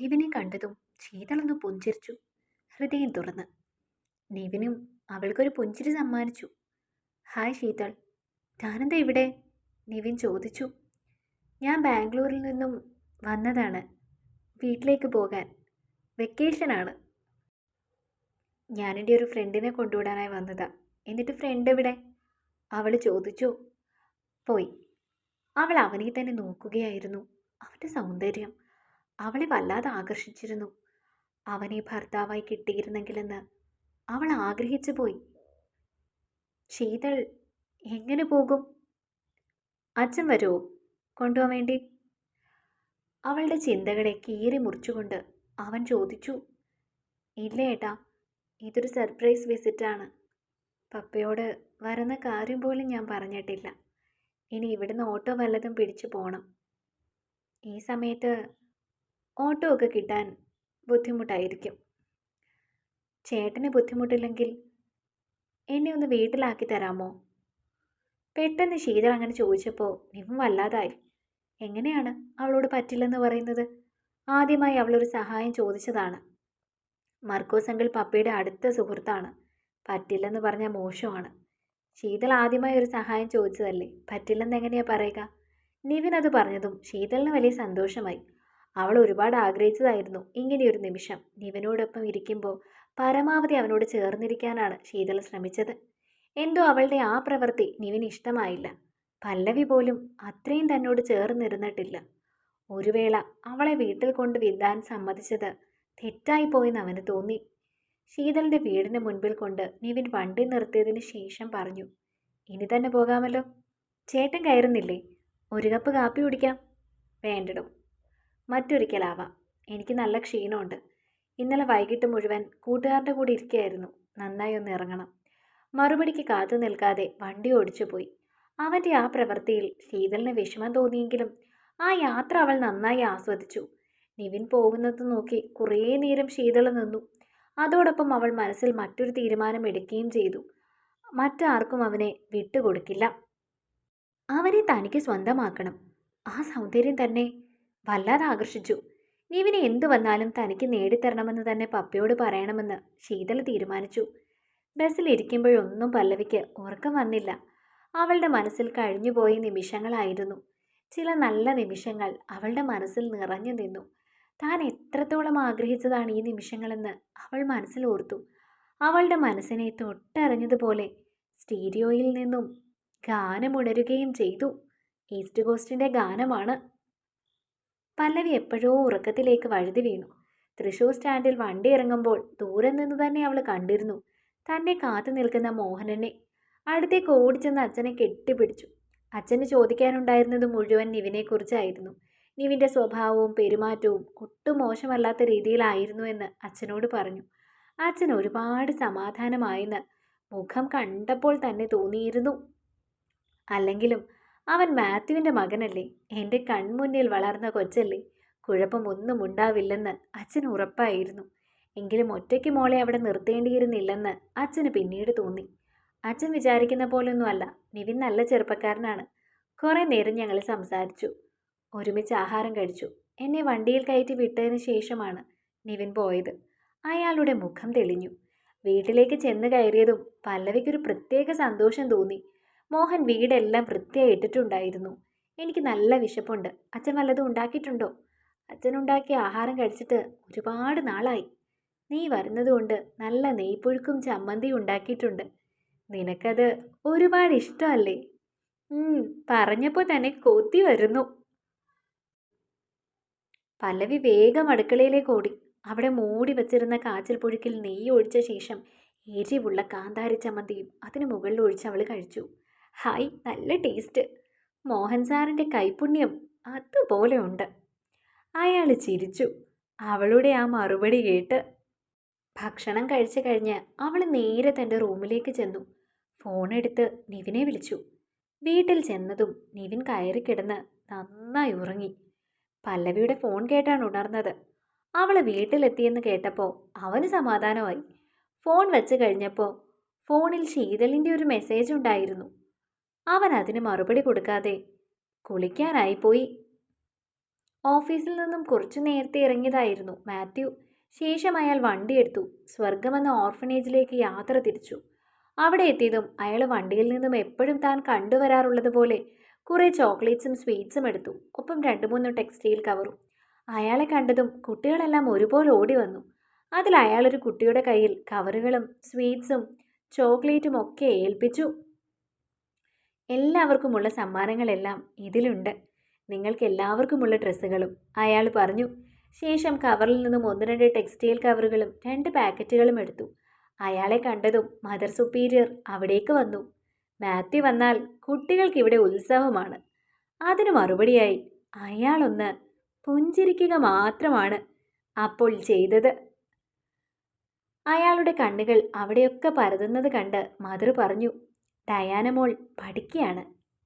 നിവിനെ കണ്ടതും ശീതളൊന്ന് പുഞ്ചിരിച്ചു. ഹൃദയം തുറന്ന്. നിവിനും അവൾക്കൊരു പുഞ്ചിരി സമ്മാനിച്ചു. ഹായ് ശീതൾ. ഞാനെന്താ ഇവിടെ? നിവിൻ ചോദിച്ചു. ഞാൻ ബാംഗ്ലൂരിൽ നിന്നും വന്നതാണ്. വീട്ടിലേക്ക് പോകാൻ. വെക്കേഷനാണ്. ഞാനെന്റെ ഒരു ഫ്രണ്ടിനെ കൊണ്ടുവിടാനായി വന്നതാ. എന്നിട്ട് ഫ്രണ്ട് എവിടെ? അവൾ ചോദിച്ചു. പോയി. അവൾ അവനെ തന്നെ നോക്കുകയായിരുന്നു. അവന്റെ സൗന്ദര്യം അവളെ വല്ലാതെ ആകർഷിച്ചിരുന്നു. അവനെ ഭർത്താവായി കിട്ടിയിരുന്നെങ്കിലെന്ന് അവൾ ആഗ്രഹിച്ചു പോയി. ശീതൾ എങ്ങനെ പോകും? അച്ഛൻ വരുമോ കൊണ്ടുപോകാൻ വേണ്ടി? അവളുടെ ചിന്തകളെ കീറി മുറിച്ചുകൊണ്ട് അവൻ ചോദിച്ചു. ഇല്ല ഏട്ടാ ഇതൊരു സർപ്രൈസ് വിസിറ്റാണ്. പപ്പയോട് വരുന്ന കാര്യം പോലും ഞാൻ പറഞ്ഞിട്ടില്ല. ഇനി ഇവിടുന്ന് ഓട്ടോ വല്ലതും പിടിച്ചു പോകണം ഈ സമയത്ത് ഓട്ടോ ഒക്കെ കിട്ടാൻ ബുദ്ധിമുട്ടായിരിക്കും. ചേട്ടന് ബുദ്ധിമുട്ടില്ലെങ്കിൽ എന്നെ ഒന്ന് വീട്ടിലാക്കി തരാമോ? പെട്ടെന്ന് ശീതൾ അങ്ങനെ ചോദിച്ചപ്പോൾ നിവൻ വല്ലാതായി. എങ്ങനെയാണ് അവളോട് പറ്റില്ലെന്ന് പറയുന്നത്? ആദ്യമായി അവളൊരു സഹായം ചോദിച്ചതാണ്. മർക്കോസ് അങ്കിൾ പപ്പയുടെ അടുത്ത സുഹൃത്താണ്. പറ്റില്ലെന്ന് പറഞ്ഞാൽ മോശമാണ്. ശീതൾ ആദ്യമായി ഒരു സഹായം ചോദിച്ചതല്ലേ? പറ്റില്ലെന്ന് എങ്ങനെയാ പറയുക? നിവിൻ അത് പറഞ്ഞതും ശീതളിന് വലിയ സന്തോഷമായി. അവൾ ഒരുപാട് ആഗ്രഹിച്ചതായിരുന്നു. ഇങ്ങനെയൊരു നിമിഷം. നിവനോടൊപ്പം ഇരിക്കുമ്പോൾ പരമാവധി അവനോട് ചേർന്നിരിക്കാനാണ് ശീതൾ ശ്രമിച്ചത്. എന്തോ അവളുടെ ആ പ്രവൃത്തി നിവിന് ഇഷ്ടമായില്ല. പല്ലവി പോലും അത്രയും തന്നോട് ചേർന്നിരുന്നിട്ടില്ല. ഒരു വേള അവളെ വീട്ടിൽ കൊണ്ട് വിടാൻ സമ്മതിച്ചത് തെറ്റായിപ്പോയെന്ന് അവന് തോന്നി. ശീതളിന്റെ വീടിന് മുൻപിൽ കൊണ്ട് നിവിൻ വണ്ടി നിർത്തിയതിന് ശേഷം പറഞ്ഞു ഇനി തന്നെ പോകാമല്ലോ. ചേട്ടൻ കയറുന്നില്ലേ? ഒരു കപ്പ് കാപ്പി കുടിക്കാം. വേണ്ടിടും. മറ്റൊരിക്കലാവാം. എനിക്ക് നല്ല ക്ഷീണമുണ്ട്. ഇന്നലെ വൈകിട്ട് മുഴുവൻ കൂട്ടുകാരുടെ കൂടെ ഇരിക്കുകയായിരുന്നു നന്നായി ഒന്ന് ഇറങ്ങണം. മറുപടിക്ക് കാത്തു നിൽക്കാതെ വണ്ടി ഓടിച്ചു പോയി. അവന്റെ ആ പ്രവൃത്തിയിൽ ശീതളിന് വിഷമം തോന്നിയെങ്കിലും ആ യാത്ര അവൾ നന്നായി ആസ്വദിച്ചു. നിവിൻ പോകുന്നത് നോക്കി കുറേ നേരം ശീതള നിന്നു. അതോടൊപ്പം അവൾ മനസ്സിൽ മറ്റൊരു തീരുമാനം എടുക്കുകയും ചെയ്തു. മറ്റാർക്കും അവനെ വിട്ടുകൊടുക്കില്ല. അവനെ തനിക്ക് സ്വന്തമാക്കണം. ആ സൗന്ദര്യം തന്നെ വല്ലാതെ ആകർഷിച്ചു. നിവിന് എന്തു വന്നാലും തനിക്ക് നേടിത്തരണമെന്ന് തന്നെ പപ്പയോട് പറയണമെന്ന് ശീതള തീരുമാനിച്ചു. ബസ്സിൽ ഇരിക്കുമ്പോഴൊന്നും പല്ലവിക്ക് ഉറക്കം വന്നില്ല. അവളുടെ മനസ്സിൽ കഴിഞ്ഞുപോയ നിമിഷങ്ങളായിരുന്നു. ചില നല്ല നിമിഷങ്ങൾ അവളുടെ മനസ്സിൽ നിറഞ്ഞു നിന്നു. താൻ എത്രത്തോളം ആഗ്രഹിച്ചതാണ് ഈ നിമിഷങ്ങളെന്ന് അവൾ മനസ്സിൽ ഓർത്തു. അവളുടെ മനസ്സിനെ തൊട്ടറിഞ്ഞതുപോലെ സ്റ്റീരിയോയിൽ നിന്നും ഗാനമുണരുകയും ചെയ്തു. ഈസ്റ്റ് കോസ്റ്റിന്റെ ഗാനമാണ്. പല്ലവി എപ്പോഴോ ഉറക്കത്തിലേക്ക് വഴുതി വീണു. തൃശൂർ സ്റ്റാൻഡിൽ വണ്ടി ഇറങ്ങുമ്പോൾ ദൂരെ നിന്ന് തന്നെ അവൾ കണ്ടിരുന്നു. തന്നെ കാത്തു നിൽക്കുന്ന മോഹനനെ. അടുത്തേക്ക് ഓടിച്ചെന്ന് അച്ഛനെ കെട്ടിപ്പിടിച്ചു. അച്ഛന് ചോദിക്കാനുണ്ടായിരുന്നത് മുഴുവൻ നിവിനെക്കുറിച്ചായിരുന്നു. നിവിന്റെ സ്വഭാവവും പെരുമാറ്റവും ഒട്ടും മോശമല്ലാത്ത രീതിയിലായിരുന്നു എന്ന് അച്ഛനോട് പറഞ്ഞു. അച്ഛൻ ഒരുപാട് സമാധാനമായെന്ന് മുഖം കണ്ടപ്പോൾ തന്നെ തോന്നിയിരുന്നു. അല്ലെങ്കിലും അവൻ മാത്യുവിന്റെ മകനല്ലേ? എന്റെ കൺമുന്നിൽ വളർന്ന കൊച്ചല്ലേ? കുഴപ്പമൊന്നും ഉണ്ടാവില്ലെന്ന് അച്ഛൻ ഉറപ്പായിരുന്നു. എങ്കിലും ഒറ്റയ്ക്ക് മോളെ അവിടെ നിർത്തേണ്ടിയിരുന്നില്ലെന്ന് അച്ഛന് പിന്നീട് തോന്നി. അച്ഛൻ വിചാരിക്കുന്ന പോലൊന്നുമല്ല നിവിൻ നല്ല ചെറുപ്പക്കാരനാണ്. കുറേ നേരം ഞങ്ങൾ സംസാരിച്ചു. ഒരുമിച്ച് ആഹാരം കഴിച്ചു. എന്നെ വണ്ടിയിൽ കയറ്റി വിട്ടതിന് ശേഷമാണ് നിവിൻ പോയത്. അയാളുടെ മുഖം തെളിഞ്ഞു. വീട്ടിലേക്ക് ചെന്ന് കയറിയതും പല്ലവിക്കൊരു പ്രത്യേക സന്തോഷം തോന്നി. മോഹൻ വീടെല്ലാം വൃത്തിയായി ഇട്ടിട്ടുണ്ടായിരുന്നു. എനിക്ക് നല്ല വിശപ്പുണ്ട്. അച്ഛൻ വല്ലതും ഉണ്ടാക്കിയിട്ടുണ്ടോ? അച്ഛൻ ഉണ്ടാക്കിയ ആഹാരം കഴിച്ചിട്ട് ഒരുപാട് നാളായി. നീ വരുന്നതുകൊണ്ട് നല്ല നെയ്പുഴുക്കും ചമ്മന്തിയും ഉണ്ടാക്കിയിട്ടുണ്ട്. നിനക്കത് ഒരുപാട് ഇഷ്ടമല്ലേ? പറഞ്ഞപ്പോൾ തന്നെ കൊത്തി വരുന്നു. പല്ലവി വേഗം അടുക്കളയിലേക്ക് ഓടി. അവിടെ മൂടി വച്ചിരുന്ന കാച്ചിൽ പുഴുക്കിൽ നെയ്യ് ഒഴിച്ച ശേഷം എരിവുള്ള കാന്താരി ചമ്മന്തിയും അതിന് മുകളിൽ ഒഴിച്ച് അവൾ കഴിച്ചു. ഹായ് നല്ല ടേസ്റ്റ്. മോഹൻ സാറിന്റെ കൈപുണ്യം അതുപോലെ ഉണ്ട്. അയാൾ ചിരിച്ചു. അവളുടെ ആ മറുപടി കേട്ട് ഭക്ഷണം കഴിച്ചു കഴിഞ്ഞ് അവൾ നേരെ തന്റെ റൂമിലേക്ക് ചെന്നു. ഫോണെടുത്ത് നിവിനെ വിളിച്ചു. വീട്ടിൽ ചെന്നതും നിവിൻ കയറി കിടന്ന് നന്നായി ഉറങ്ങി. പല്ലവിയുടെ ഫോൺ കേട്ടാണ് ഉണർന്നത്. അവൾ വീട്ടിലെത്തിയെന്ന് കേട്ടപ്പോൾ അവന് സമാധാനമായി. ഫോൺ വെച്ച് കഴിഞ്ഞപ്പോൾ ഫോണിൽ ശീതലിന്റെ ഒരു മെസ്സേജ് ഉണ്ടായിരുന്നു. അവൻ അതിന് മറുപടി കൊടുക്കാതെ കുളിക്കാനായി പോയി. ഓഫീസിൽ നിന്നും കുറച്ചു നേരത്തെ ഇറങ്ങിയതായിരുന്നു മാത്യു. ശേഷം അയാൾ വണ്ടിയെടുത്തു സ്വർഗമെന്ന ഓർഫനേജിലേക്ക് യാത്ര തിരിച്ചു. അവിടെ എത്തിയതും അയാൾ വണ്ടിയിൽ നിന്നും എപ്പോഴും താൻ കണ്ടുവരാറുള്ളതുപോലെ കുറേ ചോക്ലേറ്റ്സും സ്വീറ്റ്സും എടുത്തു. ഒപ്പം രണ്ട് മൂന്ന് ടെക്സ്റ്റൈൽ കവറും. അയാളെ കണ്ടതും കുട്ടികളെല്ലാം ഒരുപോലെ ഓടി വന്നു. അതിൽ അയാളൊരു കുട്ടിയുടെ കയ്യിൽ കവറുകളും സ്വീറ്റ്സും ചോക്ലേറ്റും ഒക്കെ ഏൽപ്പിച്ചു. എല്ലാവർക്കുമുള്ള സമ്മാനങ്ങളെല്ലാം ഇതിലുണ്ട്. നിങ്ങൾക്ക് എല്ലാവർക്കുമുള്ള ഡ്രസ്സുകളും. അയാൾ പറഞ്ഞു ശേഷം കവറിൽ നിന്നും ഒന്ന് രണ്ട് ടെക്സ്റ്റൈൽ കവറുകളും രണ്ട് പാക്കറ്റുകളും എടുത്തു. അയാളെ കണ്ടതും മദർ സുപ്പീരിയർ അവിടേക്ക് വന്നു. മാത്യു വന്നാൽ കുട്ടികൾക്ക് ഇവിടെ ഉത്സവമാണ്. അതിന് മറുപടിയായി അയാളൊന്ന് പുഞ്ചിരിക്കുക മാത്രമാണ് അപ്പോൾ ചെയ്തത്. അയാളുടെ കണ്ണുകൾ അവിടെയൊക്കെ പരതുന്നത് കണ്ട് മദർ പറഞ്ഞു ഡയാന മോൾ പഠിക്കുകയാണ്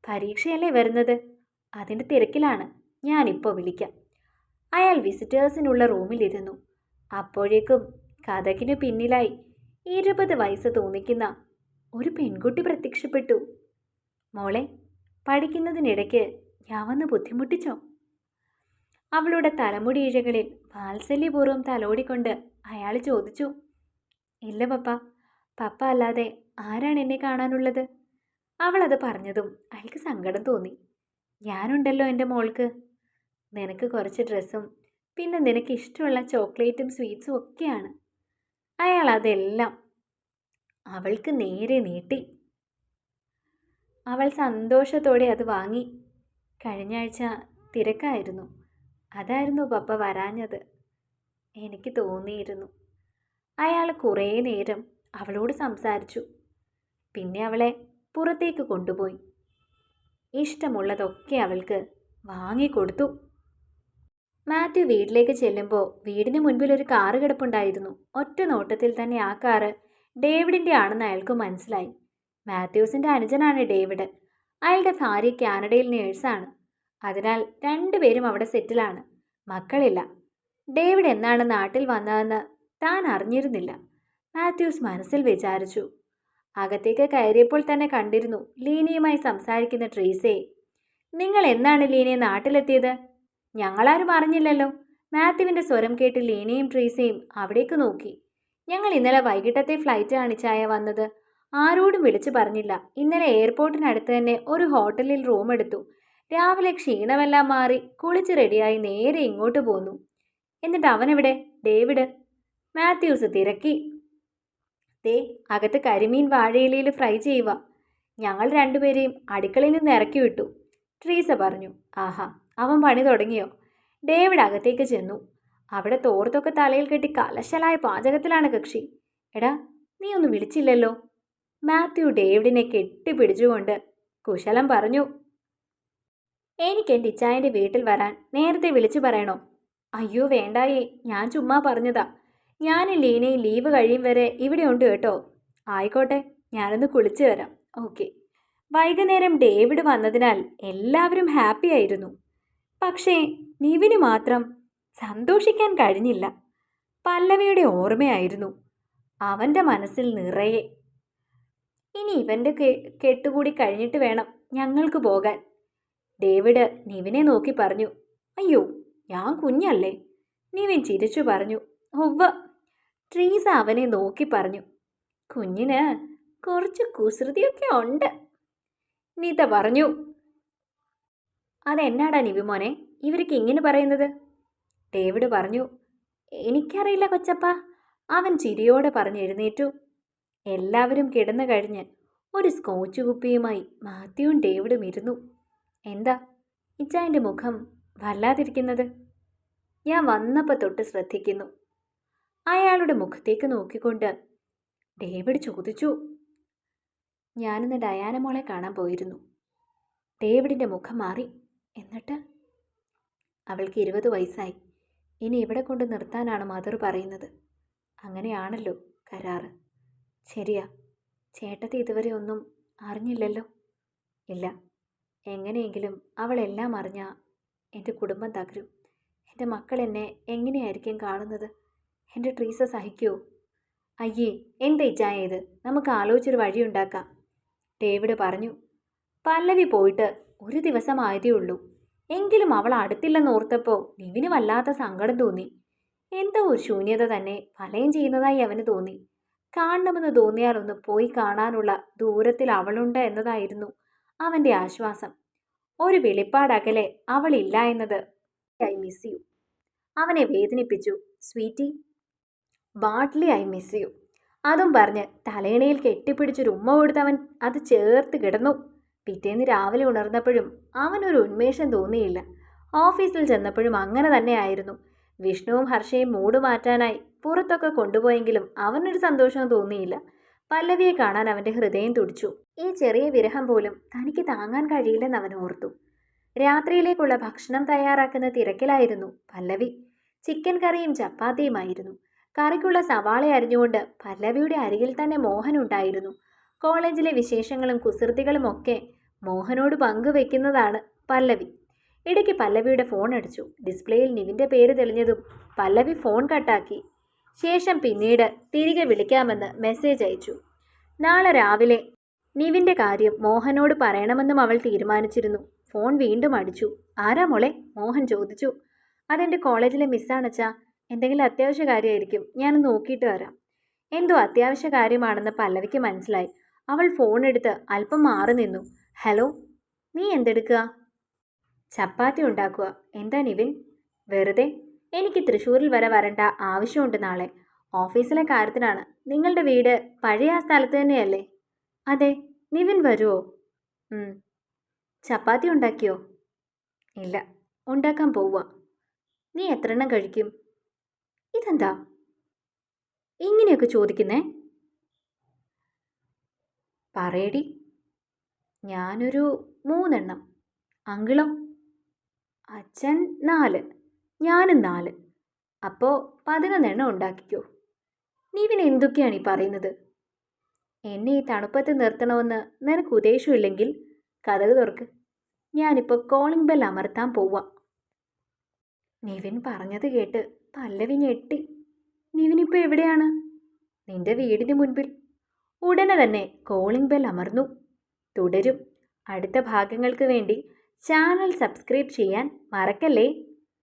പരീക്ഷയല്ലേ വരുന്നത്? അതിന്റെ തിരക്കിലാണ്. ഞാനിപ്പോൾ വിളിക്കാം. അയാൾ വിസിറ്റേഴ്സിനുള്ള റൂമിലിരുന്നു. അപ്പോഴേക്കും കഥകിനു പിന്നിലായി ഇരുപത് വയസ്സ് തോന്നിക്കുന്ന ഒരു പെൺകുട്ടി പ്രത്യക്ഷപ്പെട്ടു. മോളെ പഠിക്കുന്നതിനിടയ്ക്ക് ഞാൻ വന്ന് ബുദ്ധിമുട്ടിച്ചോ? അവളുടെ തലമുടി ഇഴകളിൽ വാത്സല്യപൂർവം തലോടിക്കൊണ്ട് അയാൾ ചോദിച്ചു. ഇല്ല പപ്പ. പപ്പ അല്ലാതെ ആരാണ് എന്നെ കാണാനുള്ളത്? അവളത് പറഞ്ഞതും അയാൾക്ക് സങ്കടം തോന്നി. ഞാനുണ്ടല്ലോ എന്റെ മോൾക്ക്. നിനക്ക് കുറച്ച് ഡ്രസ്സും പിന്നെ നിനക്ക് ഇഷ്ടമുള്ള ചോക്ലേറ്റും സ്വീറ്റ്സും ഒക്കെയാണ്. അയാൾ അതെല്ലാം അവൾക്ക് നേരെ നീട്ടി. അവൾ സന്തോഷത്തോടെ അത് വാങ്ങി. കഴിഞ്ഞ ആഴ്ച തിരക്കായിരുന്നു. അതായിരുന്നു പപ്പ വരാഞ്ഞത്. എനിക്ക് തോന്നിയിരുന്നു. അയാൾ കുറേ നേരം അവളോട് സംസാരിച്ചു. പിന്നെ അവളെ പുറത്തേക്ക് കൊണ്ടുപോയി. ഇഷ്ടമുള്ളതൊക്കെ അവൾക്ക് വാങ്ങിക്കൊടുത്തു. മാത്യു വീട്ടിലേക്ക് ചെല്ലുമ്പോൾ വീടിന് മുൻപിൽ ഒരു കാറ് കിടപ്പുണ്ടായിരുന്നു. ഒറ്റ നോട്ടത്തിൽ തന്നെ ആ കാറ് ഡേവിഡിന്റെ ആണെന്ന് അയാൾക്ക് മനസ്സിലായി. മാത്യൂസിന്റെ അനുജനാണ് ഡേവിഡ്. അയാളുടെ ഭാര്യ കാനഡയിൽ നേഴ്സാണ്. അതിനാൽ രണ്ടുപേരും അവിടെ സെറ്റിലാണ്. മക്കളില്ല. ഡേവിഡ് എന്നാണ് നാട്ടിൽ വന്നതെന്ന് താൻ അറിഞ്ഞിരുന്നില്ല. മാത്യൂസ് മനസ്സിൽ വിചാരിച്ചു. അകത്തേക്ക് കയറിയപ്പോൾ തന്നെ കണ്ടിരുന്നു ലീനയുമായി സംസാരിക്കുന്ന ട്രീസെ. നിങ്ങൾ എന്നാണ് ലീനയെ നാട്ടിലെത്തിയത്? ഞങ്ങളാരും അറിഞ്ഞില്ലല്ലോ. മാത്യുവിന്റെ സ്വരം കേട്ട് ലീനയും ട്രീസയും അവിടേക്ക് നോക്കി. ഞങ്ങൾ ഇന്നലെ വൈകിട്ടത്തെ ഫ്ലൈറ്റ് കാണിച്ചായ വന്നത്. ആരോടും വിളിച്ചു പറഞ്ഞില്ല. ഇന്നലെ എയർപോർട്ടിനടുത്ത് തന്നെ ഒരു ഹോട്ടലിൽ റൂം എടുത്തു. രാവിലെ ക്ഷീണമെല്ലാം മാറി കുളിച്ച് റെഡിയായി നേരെ ഇങ്ങോട്ട് പോന്നു. എന്നിട്ട് അവനെവിടെ? ഡേവിഡ്? മാത്യൂസ് തിരക്കി. ദേ അകത്ത് കരിമീൻ വാഴയിലയിൽ ഫ്രൈ ചെയ്യുക. ഞങ്ങൾ രണ്ടുപേരെയും അടുക്കളയിൽ നിന്ന് ഇറക്കി വിട്ടു. ട്രീസ പറഞ്ഞു ആഹാ അവൻ പണി തുടങ്ങിയോ? ഡേവിഡ് അകത്തേക്ക് ചെന്നു. അവിടെ തോർത്തൊക്കെ തലയിൽ കെട്ടി കലശലായ പാചകത്തിലാണ് കക്ഷി. എടാ നീ ഒന്നും വിളിച്ചില്ലല്ലോ? മാത്യു ഡേവിഡിനെ കെട്ടിപ്പിടിച്ചുകൊണ്ട് കുശലം പറഞ്ഞു എനിക്ക് എന്റെ ഇച്ചായന്റെ വീട്ടിൽ വരാൻ നേരത്തെ വിളിച്ചു പറയണോ? അയ്യോ വേണ്ടായേ ഞാൻ ചുമ്മാ പറഞ്ഞതാ. ഞാൻ ലീനയും ലീവ് കഴിയും വരെ ഇവിടെ ഉണ്ട് കേട്ടോ. ആയിക്കോട്ടെ ഞാനൊന്ന് കുളിച്ചു വരാം. ഓക്കെ വൈകുന്നേരം ഡേവിഡ് വന്നതിനാൽ എല്ലാവരും ഹാപ്പി ആയിരുന്നു. പക്ഷേ നിവിന് മാത്രം സന്തോഷിക്കാൻ കഴിഞ്ഞില്ല. പല്ലവിയുടെ ഓർമ്മയായിരുന്നു. അവന്റെ മനസ്സിൽ നിറയെ ഇനി ഇവന്റെ കെട്ടുകൂടി കഴിഞ്ഞിട്ട് വേണം ഞങ്ങൾക്ക് പോകാൻ. ഡേവിഡ് നിവിനെ നോക്കി പറഞ്ഞു അയ്യോ ഞാൻ കുഞ്ഞല്ലേ? നിവിൻ ചിരിച്ചു പറഞ്ഞു ഒവ്വ ട്രീസ അവനെ നോക്കി പറഞ്ഞു. കുഞ്ഞിന് കുറച്ച് കുസൃതിയൊക്കെ ഉണ്ട് നീത പറഞ്ഞു. അതെന്നാടാ നിവിമോനെ ഇവർക്ക് ഇങ്ങനെ പറയുന്നത്? ഡേവിഡ് പറഞ്ഞു. എനിക്കറിയില്ല കൊച്ചപ്പ അവൻ ചിരിയോടെ പറഞ്ഞു എഴുന്നേറ്റു. എല്ലാവരും കിടന്നു കഴിഞ്ഞ് ഒരു സ്കോച്ച് കുപ്പിയുമായി മാത്യുവും ഡേവിഡും ഇരുന്നു. എന്താ ഇച്ചായന്റെ മുഖം വല്ലാതിരിക്കുന്നത്? ഞാൻ വന്നപ്പോൾ തൊട്ട് ശ്രദ്ധിക്കുന്നു. അയാളുടെ മുഖത്തേക്ക് നോക്കിക്കൊണ്ട് ഡേവിഡ് ചോദിച്ചു ഞാനിന്ന് ഡയാന മോളെ കാണാൻ പോയിരുന്നു. ഡേവിഡിന്റെ മുഖം മാറി. എന്നിട്ട്? അവൾക്ക് ഇരുപത് വയസ്സായി. ഇനി ഇവിടെ കൊണ്ട് നിർത്താനാണ് മദർ പറയുന്നത്? അങ്ങനെയാണല്ലോ കരാറ്. ശരിയാ. ചേട്ടത്തി ഇതുവരെ ഒന്നും അറിഞ്ഞില്ലല്ലോ? ഇല്ല. എങ്ങനെയെങ്കിലും അവളെല്ലാം അറിഞ്ഞാൽ എന്റെ കുടുംബം തകരും. എന്റെ മക്കൾ എന്നെ എങ്ങനെയായിരിക്കും കാണുന്നത്? എന്റെ ട്രീസ സഹിക്കൂ. അയ്യേ എന്താ ഇച്ചായ ഇത്? നമുക്ക് ആലോചിച്ചൊരു വഴിയുണ്ടാക്കാം ഡേവിഡ് പറഞ്ഞു പല്ലവി പോയിട്ട് ഒരു ദിവസമായതേ ഉള്ളൂ. എങ്കിലും അവൾ അടുത്തില്ലെന്ന് ഓർത്തപ്പോൾ നിവിന് വല്ലാത്ത സങ്കടം തോന്നി. എന്തോ ഒരു ശൂന്യത തന്നെ പലയും ചെയ്യുന്നതായി അവന് തോന്നി. കാണണമെന്ന് തോന്നിയാൽ ഒന്ന് പോയി കാണാനുള്ള ദൂരത്തിൽ അവളുണ്ട് എന്നതായിരുന്നു അവന്റെ ആശ്വാസം. ഒരു വെളിപ്പാടകലെ അവളില്ല എന്നത് ഐ മിസ് യു അവനെ വേദനിപ്പിച്ചു. സ്വീറ്റി ബാട്ട്ലി ഐ മിസ് യു. അതും പറഞ്ഞ് തലേണയിൽ കെട്ടിപ്പിടിച്ചൊരു ഉമ്മ കൊടുത്തവൻ അത് ചേർത്ത് കിടന്നു. പിറ്റേന്ന് രാവിലെ ഉണർന്നപ്പോഴും അവനൊരു ഉന്മേഷം തോന്നിയില്ല. ഓഫീസിൽ ചെന്നപ്പോഴും അങ്ങനെ തന്നെയായിരുന്നു. വിഷ്ണുവും ഹർഷയും മൂട് മാറ്റാനായി പുറത്തൊക്കെ കൊണ്ടുപോയെങ്കിലും അവനൊരു സന്തോഷം തോന്നിയില്ല. പല്ലവിയെ കാണാൻ അവന്റെ ഹൃദയം തുടിച്ചു. ഈ ചെറിയ വിരഹം പോലും തനിക്ക് താങ്ങാൻ കഴിയില്ലെന്ന് അവൻ ഓർത്തു. രാത്രിയിലേക്കുള്ള ഭക്ഷണം തയ്യാറാക്കുന്ന തിരക്കിലായിരുന്നു പല്ലവി. ചിക്കൻ കറിയും ചപ്പാത്തിയുമായിരുന്നു. കറിക്കുള്ള സവാള അരിഞ്ഞുകൊണ്ട് പല്ലവിയുടെ അരികിൽ തന്നെ മോഹൻ ഉണ്ടായിരുന്നു. കോളേജിലെ വിശേഷങ്ങളും കുസൃതികളും ഒക്കെ മോഹനോട് പങ്കുവെക്കുന്നതാണ് പല്ലവി. ഇടയ്ക്ക് പല്ലവിയുടെ ഫോൺ അടിച്ചു. ഡിസ്പ്ലേയിൽ നിവിന്റെ പേര് തെളിഞ്ഞതും പല്ലവി ഫോൺ കട്ടാക്കി. ശേഷം പിന്നീട് തിരികെ വിളിക്കാമെന്ന് മെസ്സേജ് അയച്ചു. നാളെ രാവിലെ നിവിന്റെ കാര്യം മോഹനോട് പറയണമെന്നും അവൾ തീരുമാനിച്ചിരുന്നു. ഫോൺ വീണ്ടും അടിച്ചു. ആരാ മോളെ? മോഹൻ ചോദിച്ചു. അതെന്റെ കോളേജിലെ മിസ്സാണച്ചാ എന്തെങ്കിലും അത്യാവശ്യ കാര്യമായിരിക്കും. ഞാൻ നോക്കിയിട്ട് വരാം. എന്തോ അത്യാവശ്യ കാര്യമാണെന്ന് പല്ലവിക്ക് മനസ്സിലായി. അവൾ ഫോൺ എടുത്ത് അല്പം മാറി നിന്നു. ഹലോ നീ എന്തെടുക്കുക? ചപ്പാത്തി ഉണ്ടാക്കുക. എന്താ നിവിൻ? വെറുതെ. എനിക്ക് തൃശ്ശൂരിൽ വരെ വരേണ്ട ആവശ്യമുണ്ട് നാളെ. ഓഫീസിലെ കാര്യത്തിനാണ്. നിങ്ങളുടെ വീട് പഴയ ആ സ്ഥലത്ത് തന്നെയല്ലേ? അതെ. നിവിൻ വരുമോ ചപ്പാത്തി ഉണ്ടാക്കിയോ? ഇല്ല. ഉണ്ടാക്കാൻ പോവുക. നീ എത്ര എണ്ണം കഴിക്കും? ഇതെന്താ? ഇങ്ങനെയൊക്കെ ചോദിക്കുന്നേ? പറയടി ഞാനൊരു മൂന്നെണ്ണം. അങ്കിളം? അച്ഛൻ നാല് ഞാനും നാല്. അപ്പോൾ പതിനൊന്നെണ്ണം ഉണ്ടാക്കിക്കോ. നീവിന് എന്തൊക്കെയാണ് ഈ പറയുന്നത്? എന്നെ ഈ തണുപ്പത്ത് നിർത്തണമെന്ന് നിനക്ക് ഉദ്ദേശമില്ലെങ്കിൽ കഥക് തുറക്ക്. ഞാനിപ്പോൾ കോളിംഗ് ബെൽ അമർത്താൻ പോവാം. നിവിൻ പറഞ്ഞത് കേട്ട് പല്ലവി ഞെട്ടി. നിവിനിപ്പോൾ എവിടെയാണ്? നിന്റെ വീടിന് മുൻപിൽ. ഉടനെ തന്നെ കോളിംഗ് ബെൽ അമർന്നു. തുടരും. അടുത്ത ഭാഗങ്ങൾക്ക് വേണ്ടി ചാനൽ സബ്സ്ക്രൈബ് ചെയ്യാൻ മറക്കല്ലേ?